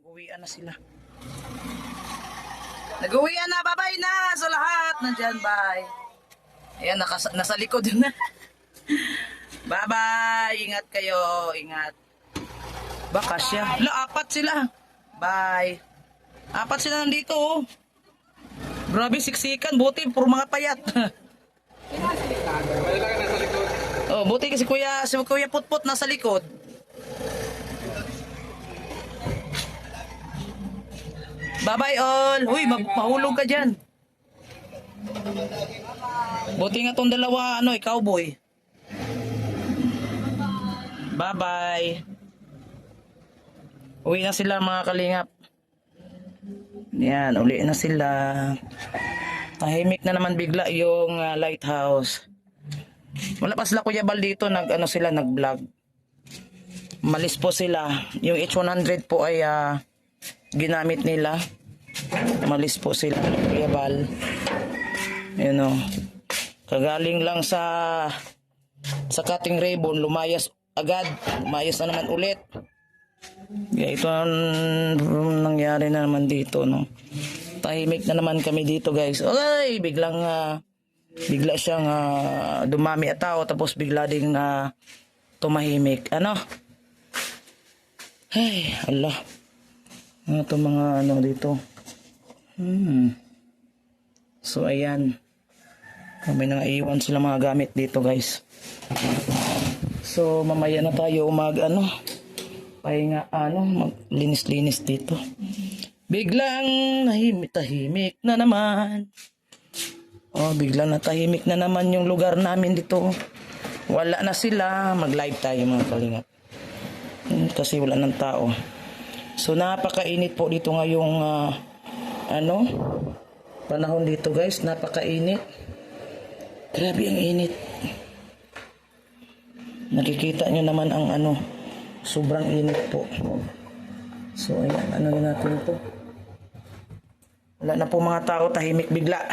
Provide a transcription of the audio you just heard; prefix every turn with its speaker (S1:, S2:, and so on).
S1: nag-uwian na sila. Nag-uwian na, bye-bye na sa lahat. Nandyan, bye. Ayan, nakas nasa likod na. bye-bye. Ingat kayo, ingat. Baka siya. La, apat sila. Bye. Apat sila nandito, oh. Grabe, siksikan. Buti, puro mga payat. oh, buti kasi kuya, si kuya putput nasa likod. Bye-bye all. Uy, mag- mahulog ka dyan. Buti nga tong dalawa, ano, eh, cowboy. Bye-bye. Uwi na sila mga kalingap. Yan, uli na sila. Tahimik na naman bigla yung ah, lighthouse. Wala pa sila Kuya Bal dito, nag, ano sila, nag-vlog. Malis po sila. Yung H100 po ay ah, ginamit nila. Malis po sila, Kuya Bal. Yun o. Kagaling lang sa sa cutting ribbon, lumayas agad. Lumayas na naman ulit. Yeah, ito ang nangyari na naman dito, no. Tahimik na naman kami dito, guys. Ay, biglang ah, bigla siyang ah, dumami at tao tapos bigla ding na tumahimik. Ano? Ay, Allah. Ano to mga ano dito? Hmm. So, ayan. May naiwan sila mga gamit dito, guys. So, mamaya na tayo umag, ano, pahinga, ano, maglinis-linis dito. Biglang nahimik, tahimik na naman. Oh, biglang natahimik na naman yung lugar namin dito. Wala na sila. Mag-live tayo mga kalingap. Hmm, kasi wala ng tao. So, napakainit po dito ngayong, ah, ano, panahon dito guys. Napakainit. Grabe ang init. Nakikita nyo naman ang ano, sobrang init po. So, ayan, ano yun natin po. Wala na po mga tao, tahimik bigla.